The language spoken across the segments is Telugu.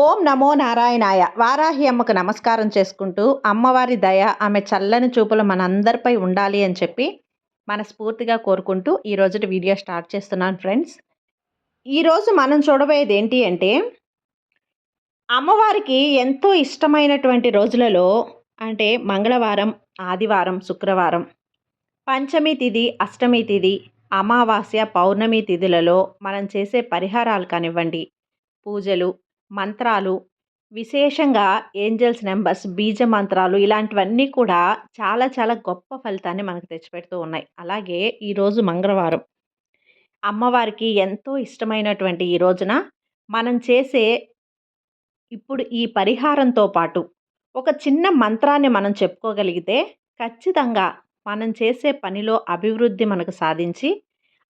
ఓం నమో నారాయణాయ. వారాహి అమ్మకు నమస్కారం చేసుకుంటూ అమ్మవారి దయ ఆమె చల్లని చూపులు మనందరిపై ఉండాలి అని చెప్పి మనస్ఫూర్తిగా కోరుకుంటూ ఈ రోజుటి వీడియో స్టార్ట్ చేస్తున్నాను ఫ్రెండ్స్. ఈరోజు మనం చూడబోయేది ఏంటి అంటే అమ్మవారికి ఎంతో ఇష్టమైనటువంటి రోజులలో అంటే మంగళవారం ఆదివారం శుక్రవారం పంచమి తిథి అష్టమి తిథి అమావాస్య పౌర్ణమి తిథులలో మనం చేసే పరిహారాలు కానివ్వండి పూజలు మంత్రాలు విశేషంగా ఏంజల్స్ నెంబర్స్ బీజ మంత్రాలు ఇలాంటివన్నీ కూడా చాలా చాలా గొప్ప ఫలితాన్ని మనకు తెచ్చిపెడుతూ ఉన్నాయి. అలాగే ఈరోజు మంగళవారం. అమ్మవారికి ఎంతో ఇష్టమైనటువంటి ఈ రోజున మనం చేసే ఇప్పుడు ఈ పరిహారంతో పాటు ఒక చిన్న మంత్రాన్ని మనం చెప్పుకోగలిగితే ఖచ్చితంగా మనం చేసే పనిలో అభివృద్ధి మనకు సాధించి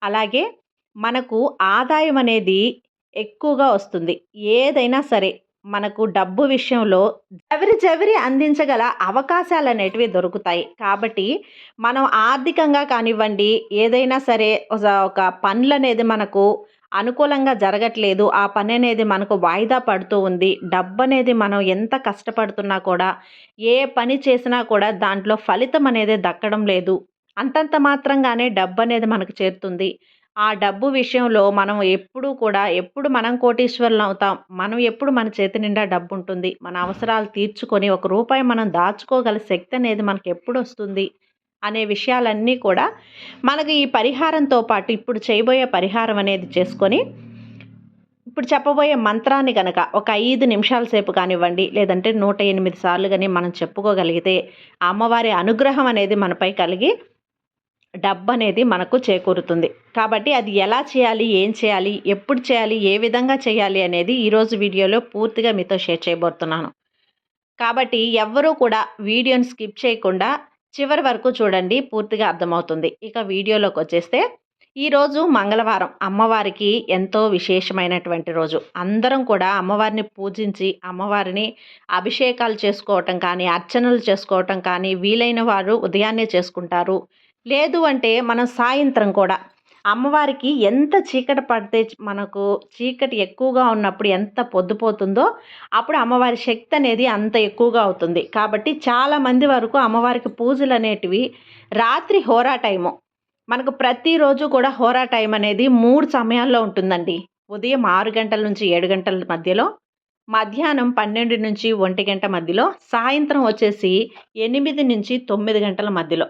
అలాగే మనకు ఆదాయం అనేది ఎక్కువగా వస్తుంది. ఏదైనా సరే మనకు డబ్బు విషయంలో జవిరి జవిరి అందించగల అవకాశాలు అనేటివి దొరుకుతాయి. కాబట్టి మనం ఆర్థికంగా కానివ్వండి ఏదైనా సరే ఒక పనులు అనేది మనకు అనుకూలంగా జరగట్లేదు. ఆ పని అనేది మనకు వాయిదా పడుతూ ఉంది. డబ్బు అనేది మనం ఎంత కష్టపడుతున్నా కూడా ఏ పని చేసినా కూడా దాంట్లో ఫలితం అనేది దక్కడం లేదు. అంతంత మాత్రంగానే డబ్బు అనేది మనకు చేరుతుంది. ఆ డబ్బు విషయంలో మనం ఎప్పుడూ కూడా ఎప్పుడు మనం కోటీశ్వరులు అవుతాం మనం ఎప్పుడు మన చేతి నిండా డబ్బు ఉంటుంది మన అవసరాలు తీర్చుకొని ఒక రూపాయి మనం దాచుకోగల శక్తి అనేది మనకు ఎప్పుడు వస్తుంది అనే విషయాలన్నీ కూడా మనకు ఈ పరిహారంతో పాటు ఇప్పుడు చేయబోయే పరిహారం అనేది చేసుకొని ఇప్పుడు చెప్పబోయే మంత్రాన్ని కనుక ఒక ఐదు నిమిషాల సేపు కానివ్వండి లేదంటే నూట ఎనిమిది సార్లు కానీ మనం చెప్పుకోగలిగితే అమ్మవారి అనుగ్రహం అనేది మనపై కలిగి డబ్బు అనేది మనకు చేకూరుతుంది. కాబట్టి అది ఎలా చేయాలి ఏం చేయాలి ఎప్పుడు చేయాలి ఏ విధంగా చేయాలి అనేది ఈరోజు వీడియోలో పూర్తిగా మీతో షేర్ చేయబోతున్నాను. కాబట్టి ఎవ్వరూ కూడా వీడియోని స్కిప్ చేయకుండా చివరి వరకు చూడండి పూర్తిగా అర్థమవుతుంది. ఇక వీడియోలోకి వచ్చేస్తే ఈరోజు మంగళవారం అమ్మవారికి ఎంతో విశేషమైనటువంటి రోజు. అందరం కూడా అమ్మవారిని పూజించి అమ్మవారిని అభిషేకాలు చేసుకోవటం కానీ అర్చనలు చేసుకోవటం కానీ వీలైన వారు ఉదయాన్నే చేసుకుంటారు. లేదు అంటే మనం సాయంత్రం కూడా. అమ్మవారికి ఎంత చీకటి పడితే మనకు చీకటి ఎక్కువగా ఉన్నప్పుడు ఎంత పొద్దుపోతుందో అప్పుడు అమ్మవారి శక్తి అనేది అంత ఎక్కువగా అవుతుంది. కాబట్టి చాలామంది వరకు అమ్మవారికి పూజలు అనేటివి రాత్రి హోరా టైము. మనకు ప్రతిరోజు కూడా హోరా టైం అనేది మూడు సమయాల్లో ఉంటుందండి. ఉదయం ఆరు గంటల నుంచి ఏడు గంటల మధ్యలో మధ్యాహ్నం పన్నెండు నుంచి ఒంటి గంట మధ్యలో సాయంత్రం వచ్చేసి ఎనిమిది నుంచి తొమ్మిది గంటల మధ్యలో.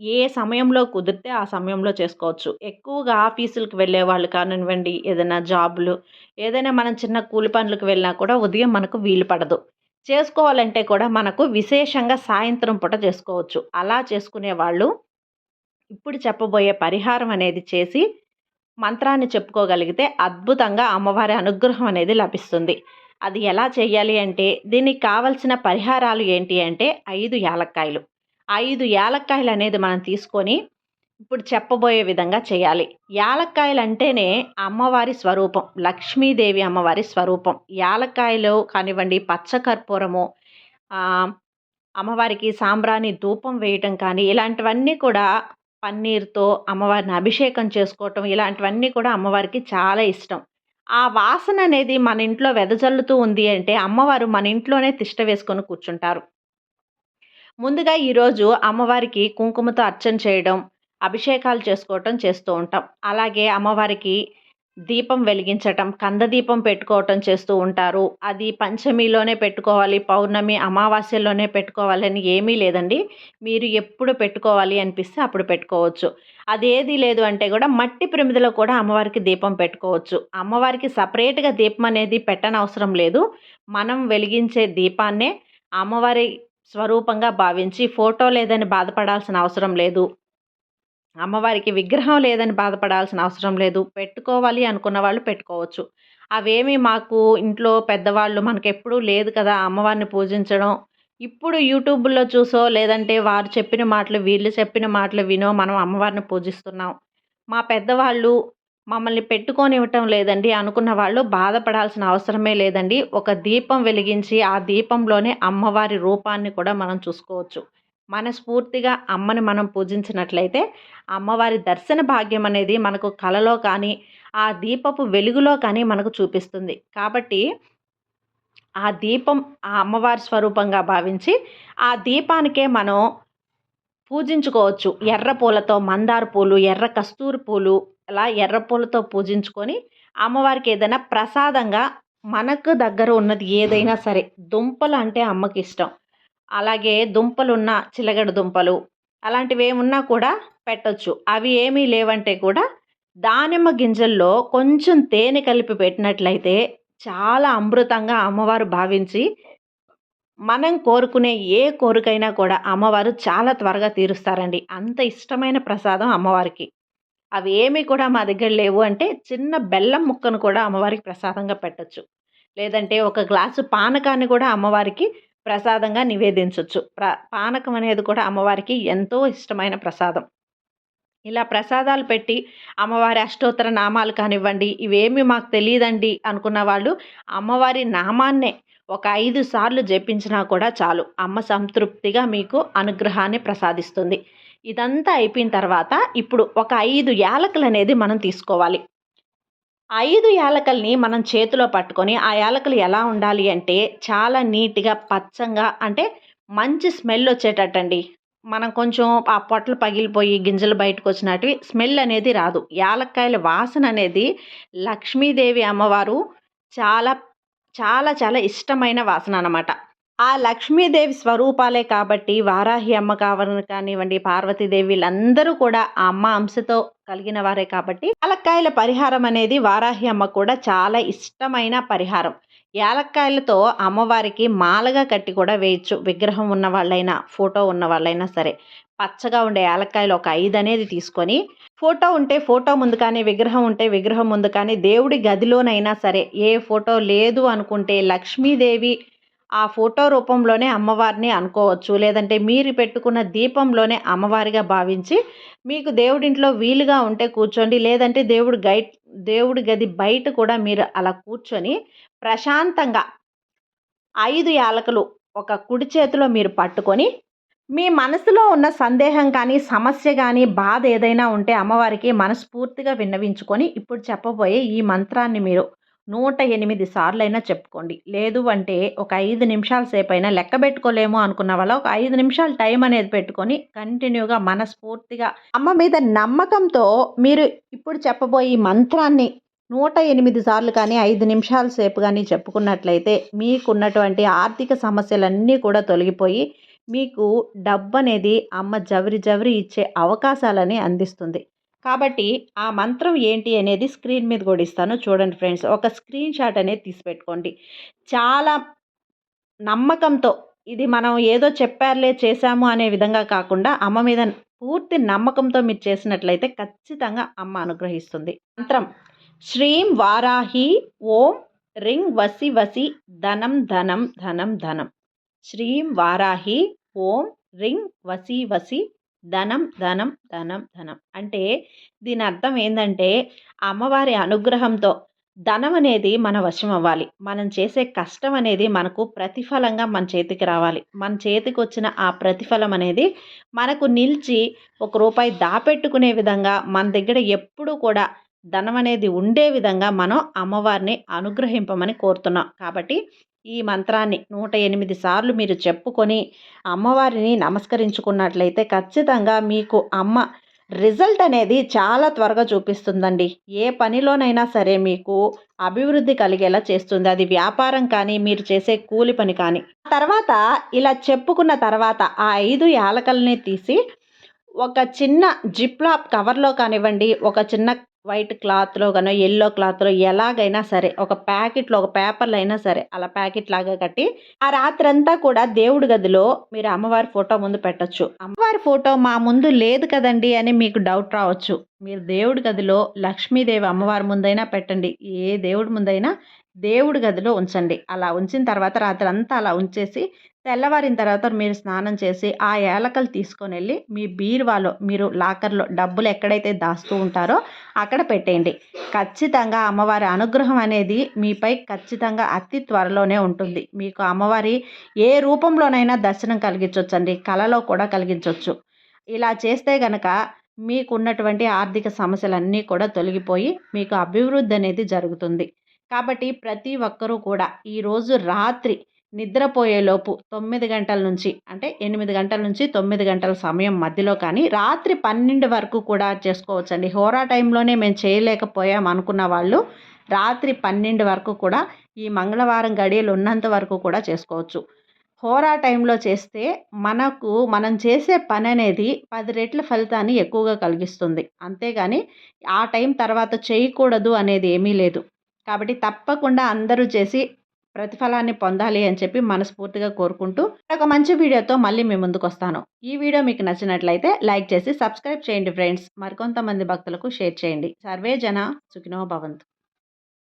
ఏ సమయంలో కుదిరితే ఆ సమయంలో చేసుకోవచ్చు. ఎక్కువగా ఆఫీసులకు వెళ్ళే వాళ్ళు కానివ్వండి ఏదైనా జాబులు ఏదైనా మనం చిన్న కూలి పనులకు వెళ్ళినా కూడా ఉదయం మనకు వీలు పడదు. చేసుకోవాలంటే కూడా మనకు విశేషంగా సాయంత్రం పూట చేసుకోవచ్చు. అలా చేసుకునే వాళ్ళు ఇప్పుడు చెప్పబోయే పరిహారం అనేది చేసి మంత్రాన్ని చెప్పుకోగలిగితే అద్భుతంగా అమ్మవారి అనుగ్రహం అనేది లభిస్తుంది. అది ఎలా చేయాలి అంటే దీనికి కావలసిన పరిహారాలు ఏంటి అంటే ఐదు యాలక్కాయలు. ఐదు యాలక్కాయలు అనేది మనం తీసుకొని ఇప్పుడు చెప్పబోయే విధంగా చేయాలి. యాలక్కాయలు అంటేనే అమ్మవారి స్వరూపం లక్ష్మీదేవి అమ్మవారి స్వరూపం. యాలక్కాయలు కానివ్వండి పచ్చకర్పూరము అమ్మవారికి సాంబ్రాణి ధూపం వేయటం కానీ ఇలాంటివన్నీ కూడా పన్నీర్తో అమ్మవారిని అభిషేకం చేసుకోవటం ఇలాంటివన్నీ కూడా అమ్మవారికి చాలా ఇష్టం. ఆ వాసన అనేది మన ఇంట్లో వెదజల్లుతూ ఉంది అంటే అమ్మవారు మన ఇంట్లోనే తిష్ట వేసుకొని కూర్చుంటారు. ముందుగా ఈరోజు అమ్మవారికి కుంకుమతో అర్చన చేయడం అభిషేకాలు చేసుకోవటం చేస్తూ ఉంటాం. అలాగే అమ్మవారికి దీపం వెలిగించటం కంద దీపం పెట్టుకోవటం చేస్తూ ఉంటారు. అది పంచమిలోనే పెట్టుకోవాలి పౌర్ణమి అమావాస్యలోనే పెట్టుకోవాలని ఏమీ లేదండి. మీరు ఎప్పుడు పెట్టుకోవాలి అనిపిస్తే అప్పుడు పెట్టుకోవచ్చు. అదేది లేదు అంటే కూడా మట్టి ప్రమిదలో కూడా అమ్మవారికి దీపం పెట్టుకోవచ్చు. అమ్మవారికి సపరేట్గా దీపం అనేది పెట్టనవసరం లేదు. మనం వెలిగించే దీపాన్నే అమ్మవారి స్వరూపంగా భావించి ఫోటో లేదని బాధపడాల్సిన అవసరం లేదు. అమ్మవారికి విగ్రహం లేదని బాధపడాల్సిన అవసరం లేదు. పెట్టుకోవాలి అనుకున్న వాళ్ళు పెట్టుకోవచ్చు. అవేమి మాకు ఇంట్లో పెద్దవాళ్ళు మనకు ఎప్పుడూ లేదు కదా అమ్మవారిని పూజించడం. ఇప్పుడు యూట్యూబ్లో చూసో లేదంటే వారు చెప్పిన మాటలు వీళ్ళు చెప్పిన మాటలు వినో మనం అమ్మవారిని పూజిస్తున్నాం. మా పెద్దవాళ్ళు మమ్మల్ని పెట్టుకొనివ్వటం లేదండి. అనుకున్న వాళ్ళు బాధపడాల్సిన అవసరమే లేదండి. ఒక దీపం వెలిగించి ఆ దీపంలోనే అమ్మవారి రూపాన్ని కూడా మనం చూసుకోవచ్చు. మనస్ఫూర్తిగా అమ్మని మనం పూజించినట్లయితే అమ్మవారి దర్శన భాగ్యం అనేది మనకు కలలో కానీ ఆ దీపపు వెలుగులో కానీ మనకు చూపిస్తుంది. కాబట్టి ఆ దీపం ఆ అమ్మవారి స్వరూపంగా భావించి ఆ దీపానికే మనం పూజించుకోవచ్చు. ఎర్ర పూలతో మందార పూలు ఎర్ర కస్తూరి పూలు అలా ఎర్ర పూలతో పూజించుకొని అమ్మవారికి ఏదైనా ప్రసాదంగా మనకు దగ్గర ఉన్నది ఏదైనా సరే దుంపలు అంటే అమ్మకి ఇష్టం. అలాగే దుంపలున్న చిలగడ దుంపలు అలాంటివి ఏమున్నా కూడా పెట్టొచ్చు. అవి ఏమీ లేవంటే కూడా దానిమ్మ గింజల్లో కొంచెం తేనె కలిపి పెట్టినట్లయితే చాలా అమృతంగా అమ్మవారు భావించి మనం కోరుకునే ఏ కోరికైనా కూడా అమ్మవారు చాలా త్వరగా తీరుస్తారండి. అంత ఇష్టమైన ప్రసాదం అమ్మవారికి. అవి ఏమీ కూడా మా దగ్గర లేవు. అంటే చిన్న బెల్లం ముక్కను కూడా అమ్మవారికి ప్రసాదంగా పెట్టచ్చు. లేదంటే ఒక గ్లాసు పానకాన్ని కూడా అమ్మవారికి ప్రసాదంగా నివేదించవచ్చు ప్ర పానకం అనేది కూడా అమ్మవారికి ఎంతో ఇష్టమైన ప్రసాదం. ఇలా ప్రసాదాలు పెట్టి అమ్మవారి అష్టోత్తర నామాలు కానివ్వండి ఇవేమి మాకు తెలియదండి అనుకున్న వాళ్ళు అమ్మవారి నామాన్నే ఒక ఐదు సార్లు జపించినా కూడా చాలు. అమ్మ సంతృప్తిగా మీకు అనుగ్రహాన్ని ప్రసాదిస్తుంది. ఇదంతా అయిపోయిన తర్వాత ఇప్పుడు ఒక ఐదు యాలకులు అనేది మనం తీసుకోవాలి. ఐదు యాలకల్ని మనం చేతిలో పట్టుకొని ఆ యాలకులు ఎలా ఉండాలి అంటే చాలా నీట్గా పచ్చంగా అంటే మంచి స్మెల్ వచ్చేటట్టండి. మనం కొంచెం ఆ పొట్టలు పగిలిపోయి గింజలు బయటకు వచ్చినట్టు స్మెల్ అనేది రాదు. యాలక్కాయల వాసన అనేది లక్ష్మీదేవి అమ్మవారు చాలా చాలా చాలా ఇష్టమైన వాసన అన్నమాట. ఆ లక్ష్మీదేవి స్వరూపాలే కాబట్టి వారాహి అమ్మ కావాలని కానివ్వండి పార్వతీదేవి వీళ్ళందరూ కూడా ఆ అమ్మ అంశతో కలిగిన వారే కాబట్టి యాలక్కాయల పరిహారం అనేది వారాహి అమ్మ కూడా చాలా ఇష్టమైన పరిహారం. యాలక్కాయలతో అమ్మవారికి మాలగా కట్టి కూడా వేయచ్చు. విగ్రహం ఉన్న వాళ్ళైనా ఫోటో ఉన్న వాళ్ళైనా సరే. పచ్చగా ఉండే యాలక్కాయలు ఒక ఐదు అనేది తీసుకొని ఫోటో ఉంటే ఫోటో ముందు కానీ విగ్రహం ఉంటే విగ్రహం ముందు కానీ దేవుడి గదిలోనైనా సరే ఏ ఫోటో లేదు అనుకుంటే లక్ష్మీదేవి ఆ ఫోటో రూపంలోనే అమ్మవారిని అనుకోవచ్చు. లేదంటే మీరు పెట్టుకున్న దీపంలోనే అమ్మవారిగా భావించి మీకు దేవుడింట్లో వీలుగా ఉంటే కూర్చోండి. లేదంటే దేవుడు గై దేవుడి గది బయట కూడా మీరు అలా కూర్చొని ప్రశాంతంగా ఐదు యాలకులు ఒక కుడి చేతిలో మీరు పట్టుకొని మీ మనసులో ఉన్న సందేహం కానీ సమస్య కానీ బాధ ఏదైనా ఉంటే అమ్మవారికి మనస్ఫూర్తిగా విన్నవించుకొని ఇప్పుడు చెప్పబోయే ఈ మంత్రాన్ని మీరు నూట ఎనిమిది సార్లైనా చెప్పుకోండి. లేదు అంటే ఒక ఐదు నిమిషాల సేపు అయినా లెక్క పెట్టుకోలేము అనుకున్న వాళ్ళ ఒక ఐదు నిమిషాలు టైం అనేది పెట్టుకొని కంటిన్యూగా మనస్ఫూర్తిగా అమ్మ మీద నమ్మకంతో మీరు ఇప్పుడు చెప్పబోయే ఈ మంత్రాన్ని నూట ఎనిమిది సార్లు కానీ ఐదు నిమిషాల సేపు కానీ చెప్పుకున్నట్లయితే మీకున్నటువంటి ఆర్థిక సమస్యలన్నీ కూడా తొలగిపోయి మీకు డబ్బు అనేది అమ్మ జవరి జవరి ఇచ్చే అవకాశాలని అందిస్తుంది. కాబట్టి ఆ మంత్రం ఏంటి అనేది స్క్రీన్ మీద కూడా ఇస్తాను. చూడండి ఫ్రెండ్స్ ఒక స్క్రీన్ షాట్ అనేది తీసి పెట్టుకోండి. చాలా నమ్మకంతో ఇది మనం ఏదో చెప్పారులే చేశాము అనే విధంగా కాకుండా అమ్మ మీద పూర్తి నమ్మకంతో మీరు చేసినట్లయితే ఖచ్చితంగా అమ్మ అనుగ్రహిస్తుంది. మంత్రం శ్రీం వారాహి ఓం రింగ్ వసి వసి ధనం ధనం ధనం ధనం. శ్రీం వారాహి ఓం రింగ్ వసి వసి ధనం ధనం ధనం ధనం. అంటే దీని అర్థం ఏంటంటే అమ్మవారి అనుగ్రహంతో ధనం అనేది మన వశం అవ్వాలి. మనం చేసే కష్టం అనేది మనకు ప్రతిఫలంగా మన చేతికి రావాలి. మన చేతికి వచ్చిన ఆ ప్రతిఫలం అనేది మనకు నిలిచి ఒక రూపాయి దాపెట్టుకునే విధంగా మన దగ్గర ఎప్పుడూ కూడా ధనం అనేది ఉండే విధంగా మనం అమ్మవారిని అనుగ్రహింపమని కోరుతున్నాం. కాబట్టి ఈ మంత్రాన్ని నూట ఎనిమిది సార్లు మీరు చెప్పుకొని అమ్మవారిని నమస్కరించుకున్నట్లయితే ఖచ్చితంగా మీకు అమ్మ రిజల్ట్ అనేది చాలా త్వరగా చూపిస్తుందండి. ఏ పనిలోనైనా సరే మీకు అభివృద్ధి కలిగేలా చేస్తుంది. అది వ్యాపారం కానీ మీరు చేసే కూలి పని కానీ. తర్వాత ఇలా చెప్పుకున్న తర్వాత ఆ ఐదు యాలకల్ని తీసి ఒక చిన్న జిప్లాప్ కవర్లో కానివ్వండి ఒక చిన్న వైట్ క్లాత్లో కానో ఎల్లో క్లాత్లో ఎలాగైనా సరే ఒక ప్యాకెట్లో ఒక పేపర్లో అయినా సరే అలా ప్యాకెట్ లాగా కట్టి ఆ రాత్రంతా కూడా దేవుడి గదిలో మీరు అమ్మవారి ఫోటో ముందు పెట్టచ్చు. అమ్మవారి ఫోటో మా ముందు లేదు కదండి అని మీకు డౌట్ రావచ్చు. మీరు దేవుడి గదిలో లక్ష్మీదేవి అమ్మవారి ముందైనా పెట్టండి. ఏ దేవుడి ముందైనా దేవుడి గదిలో ఉంచండి. అలా ఉంచిన తర్వాత రాత్రి అంతా అలా ఉంచేసి తెల్లవారిన తర్వాత మీరు స్నానం చేసి ఆ ఏలకలు తీసుకొని వెళ్ళి మీ బీరువాలో మీరు లాకర్లో డబ్బులు ఎక్కడైతే దాస్తూ ఉంటారో అక్కడ పెట్టేయండి. ఖచ్చితంగా అమ్మవారి అనుగ్రహం అనేది మీపై ఖచ్చితంగా అతి త్వరలోనే ఉంటుంది. మీకు అమ్మవారి ఏ రూపంలోనైనా దర్శనం కలిగించవచ్చండి కళలో కూడా కలిగించవచ్చు ఇలా చేస్తే గనక మీకున్నటువంటి ఆర్థిక సమస్యలన్నీ కూడా తొలగిపోయి మీకు అభివృద్ధి అనేది జరుగుతుంది. కాబట్టి ప్రతి ఒక్కరూ కూడా ఈరోజు రాత్రి నిద్రపోయేలోపు తొమ్మిది గంటల నుంచి అంటే ఎనిమిది గంటల నుంచి తొమ్మిది గంటల సమయం మధ్యలో కానీ రాత్రి పన్నెండు వరకు కూడా చేసుకోవచ్చండి. హోరా టైంలోనే మేము చేయలేకపోయాం అనుకున్న వాళ్ళు రాత్రి పన్నెండు వరకు కూడా ఈ మంగళవారం గడియలు ఉన్నంత వరకు కూడా చేసుకోవచ్చు. హోరా టైంలో చేస్తే మనకు మనం చేసే పని అనేది పది రెట్ల ఫలితాన్ని ఎక్కువగా కలిగిస్తుంది. అంతేగాని ఆ టైం తర్వాత చేయకూడదు అనేది ఏమీ లేదు. కాబట్టి తప్పకుండా అందరూ చేసి ప్రతిఫలాన్ని పొందాలి అని చెప్పి మనస్ఫూర్తిగా కోరుకుంటూ ఒక మంచి వీడియోతో మళ్ళీ మీ ముందుకు వస్తాను. ఈ వీడియో మీకు నచ్చినట్లయితే లైక్ చేసి సబ్స్క్రైబ్ చేయండి ఫ్రెండ్స్. మరికొంతమంది భక్తులకు షేర్ చేయండి. సర్వే జన సుఖినో భవంతు.